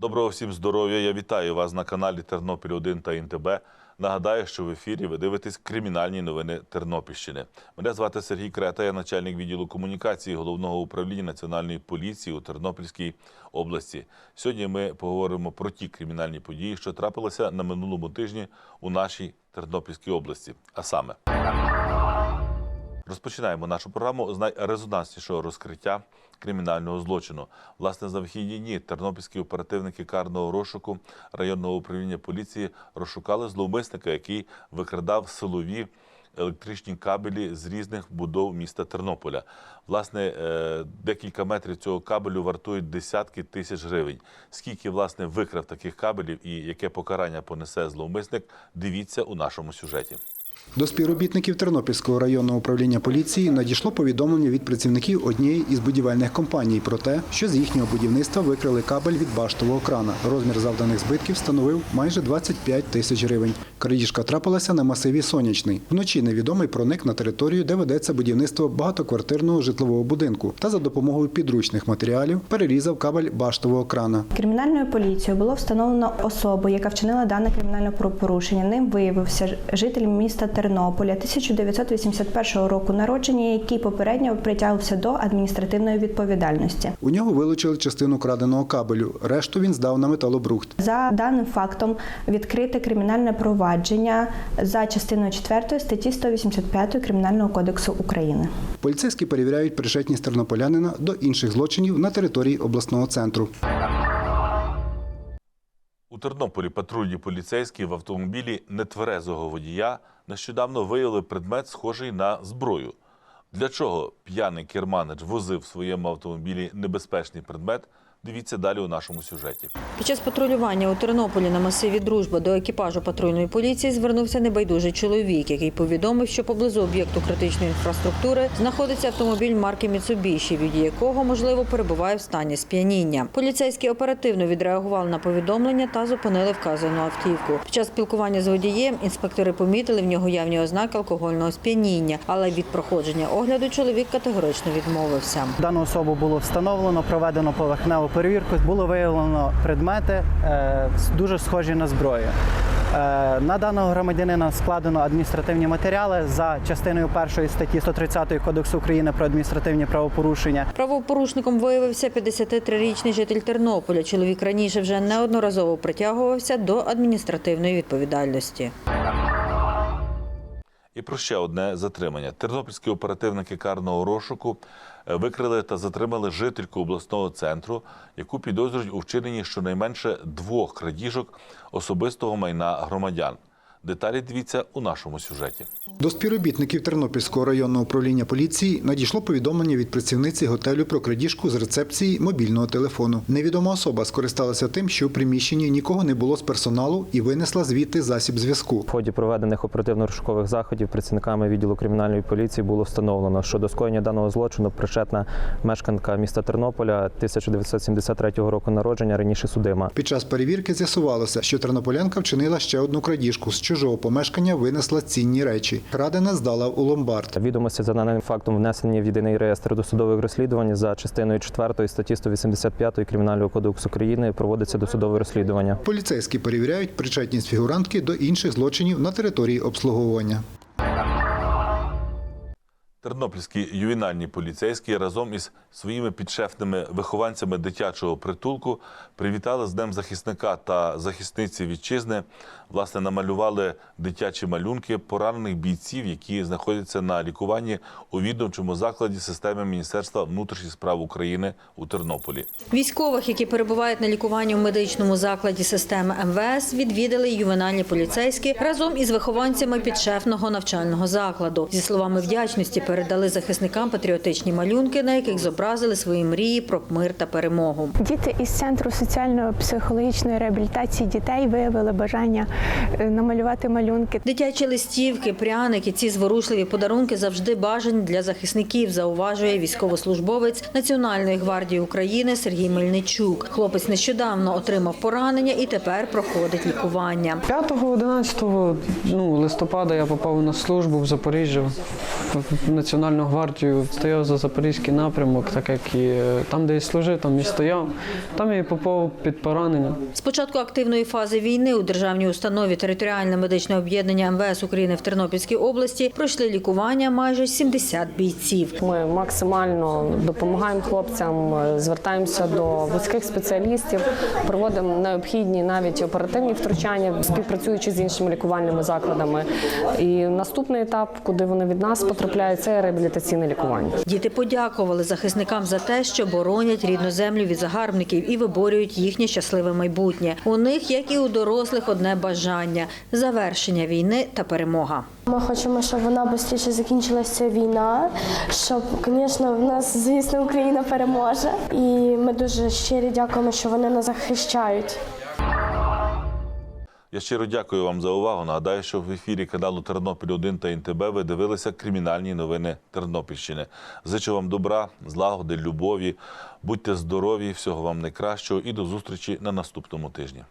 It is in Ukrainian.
Доброго всім здоров'я. Я вітаю вас на каналі Тернопіль 1 та ІНТБ. Нагадаю, що в ефірі ви дивитесь кримінальні новини Тернопільщини. Мене звати Сергій Крета, я начальник відділу комунікації головного управління Національної поліції у Тернопільській області. Сьогодні ми поговоримо про ті кримінальні події, що трапилися на минулому тижні у нашій Тернопільській області. А саме. Розпочинаємо нашу програму з найрезонанснішого розкриття кримінального злочину. Власне, за вихідні дні тернопільські оперативники карного розшуку районного управління поліції розшукали зловмисника, який викрадав силові електричні кабелі з різних будов міста Тернополя. Власне, е, декілька метрів цього кабелю вартують десятки тисяч гривень. Скільки власне викрав таких кабелів і яке покарання понесе зловмисник, дивіться у нашому сюжеті. До співробітників Тернопільського районного управління поліції надійшло повідомлення від працівників однієї із будівельних компаній про те, що з їхнього будівництва викрали кабель від баштового крана. Розмір завданих збитків становив майже 25 тисяч гривень. Крадіжка трапилася на масиві Сонячний. Вночі невідомий проник на територію, де ведеться будівництво багатоквартирного житлового будинку, та за допомогою підручних матеріалів перерізав кабель баштового крана. Кримінальною поліцією було встановлено особу, яка вчинила дане кримінальне правопорушення. Ним виявився житель міста Тернополя 1981 року народження, який попередньо притягувався до адміністративної відповідальності. У нього вилучили частину краденого кабелю. Решту він здав на металобрухт. За даним фактом відкрите кримінальне провадження за частиною 4 статті 185 Кримінального кодексу України. Поліцейські перевіряють причетність тернополянина до інших злочинів на території обласного центру. Тернополі патрульні поліцейські в автомобілі нетверезого водія нещодавно виявили предмет, схожий на зброю. Для чого п'яний керманич возив в своєму автомобілі небезпечний предмет? Дивіться далі у нашому сюжеті. Під час патрулювання у Тернополі на масиві Дружба до екіпажу патрульної поліції звернувся небайдужий чоловік, який повідомив, що поблизу об'єкту критичної інфраструктури знаходиться автомобіль марки Mitsubishi, від якого можливо перебуває в стані сп'яніння. Поліцейські оперативно відреагували на повідомлення та зупинили вказану автівку. Під час спілкування з водієм інспектори помітили в нього явні ознаки алкогольного сп'яніння, але від проходження огляду чоловік категорично відмовився. Дану особу було встановлено, проведено поверхневу перевірку. Було виявлено предмети е, дуже схожі на зброю. Е, На даного громадянина складено адміністративні матеріали за частиною першої статті 130 Кодексу України про адміністративні правопорушення. Правопорушником виявився 53-річний житель Тернополя. Чоловік раніше вже неодноразово притягувався до адміністративної відповідальності. І про ще одне затримання. Тернопільські оперативники карного розшуку е, викрили та затримали жительку обласного центру, яку підозрюють у вчиненні щонайменше двох крадіжок особистого майна громадян. Деталі дивіться у нашому сюжеті. До співробітників Тернопільського районного управління поліції надійшло повідомлення від працівниці готелю про крадіжку з рецепції мобільного телефону. Невідома особа скористалася тим, що в приміщенні нікого не було з персоналу і винесла звідти засіб зв'язку. В ході проведених оперативно-розшукових заходів працівниками відділу кримінальної поліції було встановлено, що до скоєння даного злочину причетна мешканка міста Тернополя 1973 року народження, раніше судима. Під час перевірки з'ясувалося, що тернополянка вчинила ще одну крадіжку. З чужого помешкання винесла цінні речі. Крадене здала у ломбард. Відомості за даним фактом внесені в єдиний реєстр досудових розслідувань за частиною 4 статті 185 Кримінального кодексу України проводиться досудове розслідування. Поліцейські перевіряють причетність фігурантки до інших злочинів на території обслуговування. Тернопільські ювенальні поліцейські разом із своїми підшефними вихованцями дитячого притулку привітали з Днем захисника та захисниці вітчизни. Власне, намалювали дитячі малюнки поранених бійців, які знаходяться на лікуванні у відомчому закладі системи Міністерства внутрішніх справ України у Тернополі. Військових, які перебувають на лікуванні в медичному закладі системи МВС, відвідали ювенальні поліцейські разом із вихованцями підшефного навчального закладу. Зі словами вдячності передали захисникам патріотичні малюнки, на яких зобразили свої мрії про мир та перемогу. Діти із центру соціально-психологічної реабілітації дітей виявили бажання е, намалювати малюнки. Дитячі листівки, пряники, ці зворушливі подарунки завжди бажані для захисників, зауважує військовослужбовець Національної гвардії України Сергій Мельничук. Хлопець нещодавно отримав поранення і тепер проходить лікування. 5-11 ну, листопада я попав на службу в Запоріжжя Національну гвардію, стояв за Запорізький напрямок, так як і е, там, де я служив, там і стояв. Там я і попав під поранення. З початку активної фази війни у державній установі територіальне медичне об'єднання МВС України в Тернопільській області пройшли лікування майже 70 бійців. Ми максимально допомагаємо хлопцям, е, звертаємося до вузьких спеціалістів, проводимо необхідні навіть оперативні втручання, співпрацюючи з іншими лікувальними закладами. І наступний етап, куди вони від нас потрапляють, це реабілітаційне лікування. Діти подякували захисникам за те, що боронять рідну землю від загарбників і виборюють їхнє щасливе майбутнє. У них, як і у дорослих, одне бажання завершення війни та перемога. Ми хочемо, щоб вона швидше закінчилася ця війна, щоб, звісно, в нас, звісно, Україна переможе. І ми дуже щирі дякуємо, що вони нас захищають. Я щиро дякую вам за увагу. Нагадаю, що в ефірі каналу Тернопіль 1 та НТБ ви дивилися кримінальні новини Тернопільщини. Зичу вам добра, злагоди, любові. Будьте здорові, всього вам найкращого і до зустрічі на наступному тижні.